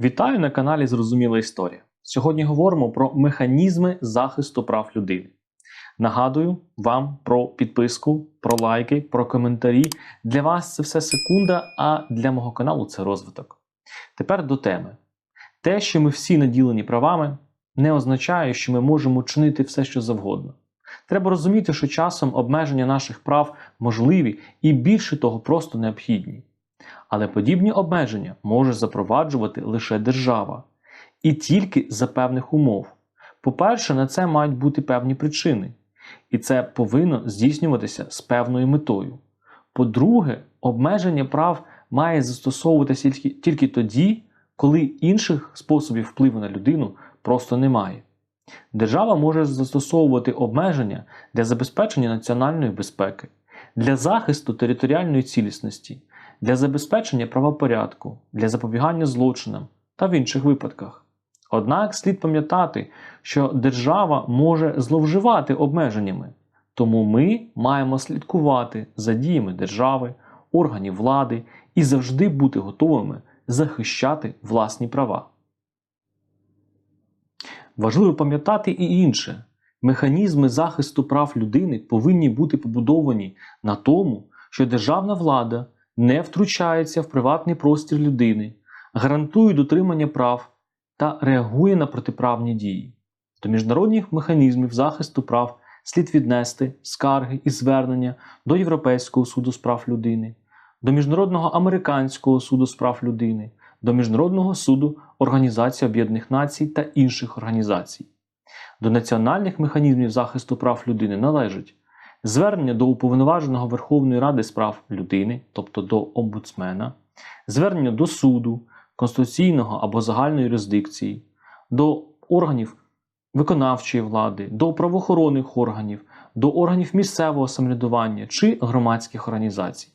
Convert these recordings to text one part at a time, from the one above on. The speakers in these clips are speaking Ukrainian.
Вітаю на каналі Зрозуміла Історія. Сьогодні говоримо про механізми захисту прав людини. Нагадую вам про підписку, про лайки, про коментарі. Для вас це все секунда, а для мого каналу це розвиток. Тепер до теми. Те, що ми всі наділені правами, не означає, що ми можемо чинити все, що завгодно. Треба розуміти, що часом обмеження наших прав можливі і більше того, просто необхідні. Але подібні обмеження може запроваджувати лише держава. І тільки за певних умов. По-перше, на це мають бути певні причини, і це повинно здійснюватися з певною метою. По-друге, обмеження прав має застосовуватися тільки, тоді, коли інших способів впливу на людину просто немає. Держава може застосовувати обмеження для забезпечення національної безпеки, для захисту територіальної цілісності, для забезпечення правопорядку, для запобігання злочинам та в інших випадках. Однак слід пам'ятати, що держава може зловживати обмеженнями, тому ми маємо слідкувати за діями держави, органів влади і завжди бути готовими захищати власні права. Важливо пам'ятати і інше. Механізми захисту прав людини повинні бути побудовані на тому, що державна влада не втручається в приватний простір людини, гарантує дотримання прав та реагує на протиправні дії. До міжнародних механізмів захисту прав слід віднести скарги і звернення до Європейського суду з прав людини, до Міжнародного американського суду з прав людини, до Міжнародного суду Організації Об'єднаних Націй та інших організацій. До національних механізмів захисту прав людини належать звернення до Уповноваженого Верховної Ради з прав людини, тобто до омбудсмена, звернення до суду, конституційного або загальної юрисдикції, до органів виконавчої влади, до правоохоронних органів, до органів місцевого самоврядування чи громадських організацій.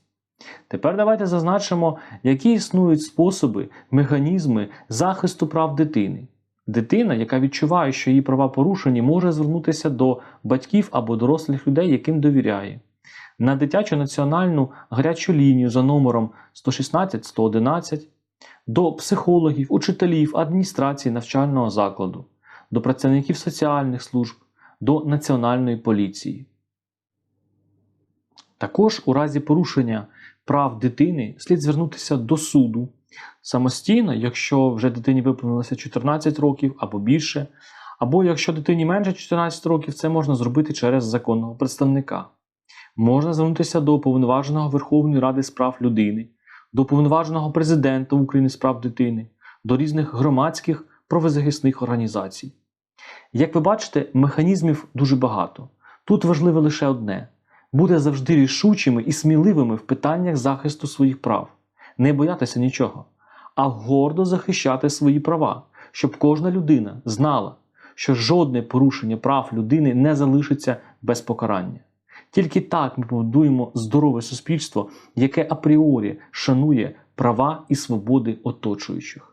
Тепер давайте зазначимо, які існують способи, механізми захисту прав дитини. Дитина, яка відчуває, що її права порушені, може звернутися до батьків або дорослих людей, яким довіряє, на дитячу національну гарячу лінію за номером 116-111, до психологів, учителів, адміністрації навчального закладу, до працівників соціальних служб, до національної поліції. Також у разі порушення прав дитини слід звернутися до суду самостійно, якщо вже дитині виповнилося 14 років або більше, або якщо дитині менше 14 років, це можна зробити через законного представника. Можна звернутися до уповноваженого Верховної Ради з прав людини, до уповноваженого президента України з прав дитини, до різних громадських правозахисних організацій. Як ви бачите, механізмів дуже багато. Тут важливе лише одне бути завжди рішучими і сміливими в питаннях захисту своїх прав, не боятися нічого, а гордо захищати свої права, щоб кожна людина знала, що жодне порушення прав людини не залишиться без покарання. Тільки так ми побудуємо здорове суспільство, яке апріорі шанує права і свободи оточуючих.